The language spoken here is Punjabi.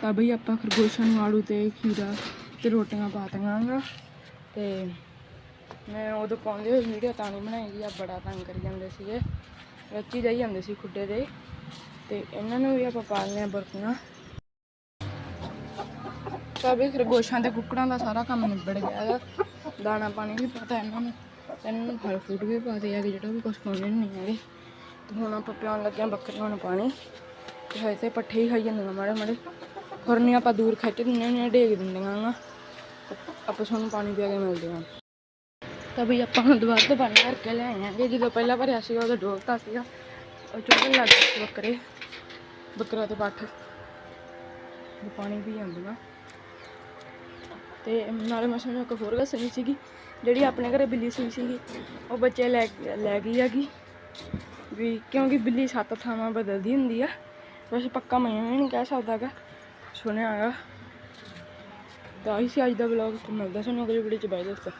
ਤਾਂ ਬਈ ਆਪਾਂ ਖਰਗੋਸ਼ਾਂ ਨੂੰ ਆੜੂ ਤੇ ਖੀਰਾ ਤੇ ਰੋਟੀਆਂ ਪਾ ਦੀਆਂ ਤੇ ਮੈਂ ਉਦੋਂ ਪਾਉਂਦੇ ਹੋਏ ਵੀਡੀਓ ਤਾਂ ਨਹੀਂ ਬਣਾਈ ਜੀ ਆ ਬੜਾ ਤੰਗ ਕਰੀ ਜਾਂਦੇ ਸੀਗੇ। ਰੱਚੀ ਜਾਈ ਜਾਂਦੇ ਸੀ ਖੁੱਡੇ ਦੇ। ਤੇ ਇਹਨਾਂ ਨੂੰ ਵੀ ਆਪਾਂ ਪਾ ਲਿਆ ਬਰਫੀਆਂ ਤਾਂ ਵੀ ਖਰਗੋਸ਼ਾਂ ਤੇ ਕੁੱਕੜਾਂ ਦਾ ਸਾਰਾ ਕੰਮ ਨਿਬੜ ਗਿਆ ਹੈਗਾ। ਦਾਣਾ ਪਾਣੀ ਵੀ ਪਤਾ ਇਹਨਾਂ ਨੂੰ। ਇਹਨਾਂ ਨੂੰ ਫਲ ਫਰੂਟ ਵੀ ਪਾਦੇ ਆ ਜਿਹੜਾ ਵੀ ਕੁਝ ਪਾਉਂਦੇ ਨਹੀਂ ਹੈਗੇ ਤੇ ਹੁਣ ਆਪਾਂ ਪਿਆਉਣ ਲੱਗਿਆ ਬੱਕਰੀਆਂ ਨੂੰ ਪਾਣੀ। ਤੇ ਹਜੇ ਤੇ ਪੱਠੇ ਹੀ ਖਾਈ ਜਾਂਦੇ ਮਾੜੇ ਮਾੜੇ ਖੁਰਨੀਆਂ ਆਪਾਂ ਦੂਰ ਖਿੱਚ ਦਿੰਦੇ ਨੇ ਢੇਕ ਦਿੰਦੀਆਂ ਗਾ ਆਪਾਂ ਸਾਨੂੰ ਪਾਣੀ ਪਿਆ ਕੇ ਮਿਲਦੇ ਹਾਂ ਤਾਂ ਵੀ ਆਪਾਂ ਹੁਣ ਦੁਬਾਰਾ ਤੋਂ ਪਾਣੀ ਭਰ ਕੇ ਲਿਆਏ ਆਂਗੇ ਜਦੋਂ ਪਹਿਲਾਂ ਭਰਿਆ ਸੀਗਾ, ਉਦੋਂ ਡੋਲਤਾ ਸੀਗਾ। ਉਹ ਚੁੱਕਣ ਲੱਗ ਗਏ ਸੀ ਬੱਕਰੇ। ਬੱਕਰਾ ਤੇ ਪੱਠ। ਪਾਣੀ ਪੀ ਜਾਂਦੀਆਂ ਤੇ ਨਾਲੇ ਮੈਂ ਤੁਹਾਨੂੰ ਇੱਕ ਹੋਰ ਗੱਲ ਸੁਣੀ ਸੀਗੀ, ਜਿਹੜੀ ਆਪਣੇ ਘਰੇ ਬਿੱਲੀ ਸੂਈ ਸੀਗੀ, ਉਹ ਬੱਚੇ ਲੈ ਲੈ ਗਈ ਹੈਗੀ। ਵੀ ਕਿਉਂਕਿ ਬਿੱਲੀ ਸੱਤ ਥਾਵਾਂ ਬਦਲਦੀ ਹੁੰਦੀ ਆ। ਵੈਸੇ ਪੱਕਾ ਮੈਂ ਵੀ ਨਹੀਂ ਕਹਿ ਸਕਦਾਗਾ ਸੁਣਿਆ ਹੈਗਾ ਤਾਂ ਹੀ ਸੀ ਅੱਜ ਦਾ ਵਲੌਗ ਮਿਲਦਾ ਸਾਨੂੰ ਅਗਲੀ ਵੀਡੀਓ ਚ। ਬਾਏ ਦੋਸਤੋ।